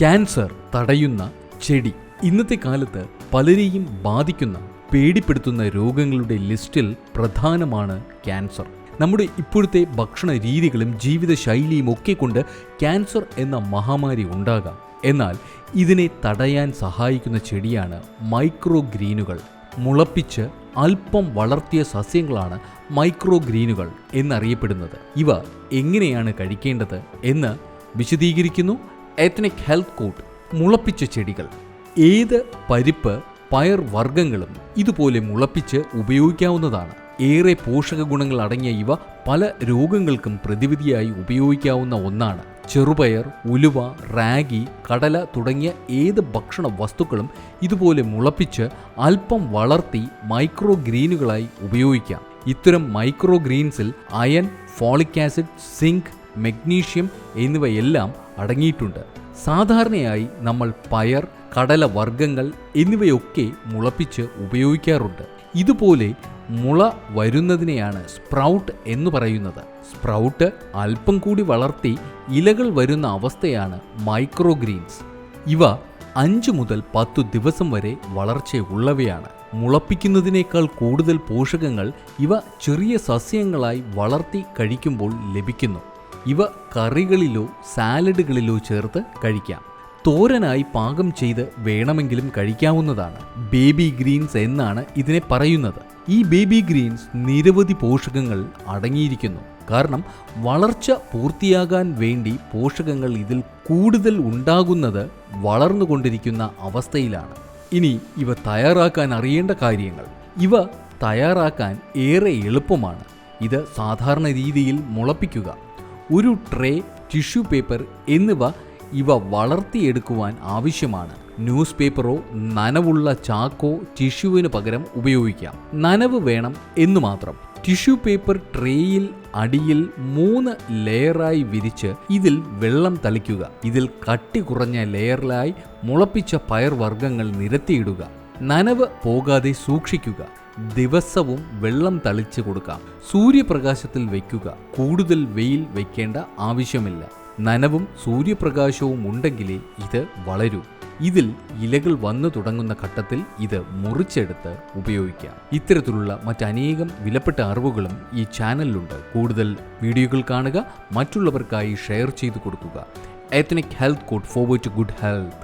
Cancer തടയുന്ന ചെടി. ഇന്നത്തെ കാലത്ത് പലരെയും ബാധിക്കുന്ന പേടിപ്പെടുത്തുന്ന രോഗങ്ങളുടെ ലിസ്റ്റിൽ പ്രധാനമാണ് ക്യാൻസർ. നമ്മുടെ ഇപ്പോഴത്തെ ഭക്ഷണ രീതികളും ജീവിതശൈലിയും ഒക്കെ കൊണ്ട് ക്യാൻസർ എന്ന മഹാമാരി ഉണ്ടാകാം. എന്നാൽ ഇതിനെ തടയാൻ സഹായിക്കുന്ന ചെടിയാണ് മൈക്രോ ഗ്രീനുകൾ മുളപ്പിച്ച് അല്പം വളർത്തിയ സസ്യങ്ങളാണ് മൈക്രോ ഗ്രീനുകൾ എന്നറിയപ്പെടുന്നത്. ഇവ എങ്ങനെയാണ് കഴിക്കേണ്ടത് എന്ന് വിശദീകരിക്കുന്നു എത്നിക് ഹെൽത്ത് കോട്ട് മുളപ്പിച്ച ചെടികൾ. ഏത് പരിപ്പ് പയർ വർഗങ്ങളും ഇതുപോലെ മുളപ്പിച്ച് ഉപയോഗിക്കാവുന്നതാണ്. ഏറെ പോഷക ഗുണങ്ങൾ അടങ്ങിയ ഇവ പല രോഗങ്ങൾക്കും പ്രതിവിധിയായി ഉപയോഗിക്കാവുന്ന ഒന്നാണ്. ചെറുപയർ ഉലുവ റാഗി കടല തുടങ്ങിയ ഏത് ഭക്ഷണ വസ്തുക്കളും ഇതുപോലെ മുളപ്പിച്ച് അല്പം വളർത്തി മൈക്രോ ഗ്രീനുകളായി ഉപയോഗിക്കാം. ഇത്തരം micro ഗ്രീൻസിൽ iron folic acid zinc magnesium എന്നിവയെല്ലാം അടങ്ങിയിട്ടുണ്ട്. സാധാരണയായി നമ്മൾ പയർ കടല വർഗങ്ങൾ എന്നിവയൊക്കെ മുളപ്പിച്ച് ഉപയോഗിക്കാറുണ്ട്. ഇതുപോലെ മുള വരുന്നതിനെയാണ് സ്പ്രൗട്ട് എന്ന് പറയുന്നത്. സ്പ്രൗട്ട് അല്പം കൂടി വളർത്തി ഇലകൾ വരുന്ന അവസ്ഥയാണ് മൈക്രോഗ്രീൻസ്. ഇവ അഞ്ച് മുതൽ പത്തു ദിവസം വരെ വളർച്ചയുള്ളവയാണ്. മുളപ്പിക്കുന്നതിനേക്കാൾ കൂടുതൽ പോഷകങ്ങൾ ഇവ ചെറിയ സസ്യങ്ങളായി വളർത്തി കഴിക്കുമ്പോൾ ലഭിക്കുന്നു. ഇവ കറികളിലോ സാലഡുകളിലോ ചേർത്ത് കഴിക്കാം. തോരനായി പാകം ചെയ്ത് വേണമെങ്കിലും കഴിക്കാവുന്നതാണ്. ബേബി ഗ്രീൻസ് എന്നാണ് ഇതിനെ പറയുന്നത്. ഈ ബേബി ഗ്രീൻസ് നിരവധി പോഷകങ്ങൾ അടങ്ങിയിരിക്കുന്നു. കാരണം വളർച്ച പൂർത്തിയാകാൻ വേണ്ടി പോഷകങ്ങൾ ഇതിൽ കൂടുതൽ ഉണ്ടാകുന്നത് വളർന്നുകൊണ്ടിരിക്കുന്ന അവസ്ഥയിലാണ്. ഇനി ഇവ തയ്യാറാക്കാൻ അറിയേണ്ട കാര്യങ്ങൾ. ഇവ തയ്യാറാക്കാൻ ഏറെ എളുപ്പമാണ്. ഇത് സാധാരണ രീതിയിൽ മുളപ്പിക്കുക. ഒരു ട്രേ ടിഷ്യൂ പേപ്പർ എന്നിവ ഇവ വളർത്തിയെടുക്കുവാൻ ആവശ്യമാണ്. ന്യൂസ് പേപ്പറോ നനവുള്ള ചാക്കോ ടിഷ്യൂവിന് പകരം ഉപയോഗിക്കാം. നനവ് വേണം എന്നു മാത്രം. ടിഷ്യൂ പേപ്പർ ട്രേയിൽ അടിയിൽ മൂന്ന് ലെയറായി വിരിച്ച് ഇതിൽ വെള്ളം തളിക്കുക. ഇതിൽ കട്ടി കുറഞ്ഞ ലെയറിലായി മുളപ്പിച്ച പയർ വർഗങ്ങൾ നിരത്തിയിടുക. നനവ് പോകാതെ സൂക്ഷിക്കുക. ദിവസവും വെള്ളം തളിച്ചു കൊടുക്കാം. സൂര്യപ്രകാശത്തിൽ വയ്ക്കുക. കൂടുതൽ വെയിൽ വയ്ക്കേണ്ട ആവശ്യമില്ല. നനവും സൂര്യപ്രകാശവും ഉണ്ടെങ്കിലേ ഇത് വളരൂ. ഇതിൽ ഇലകൾ വന്നു തുടങ്ങുന്ന ഘട്ടത്തിൽ ഇത് മുറിച്ചെടുത്ത് ഉപയോഗിക്കാം. ഇത്തരത്തിലുള്ള മറ്റനേകം വിലപ്പെട്ട അറിവുകളും ഈ ചാനലിലുണ്ട്. കൂടുതൽ വീഡിയോകൾ കാണുക മറ്റുള്ളവർക്കായി ഷെയർ ചെയ്തു കൊടുക്കുക. Ethnic health code forward to good health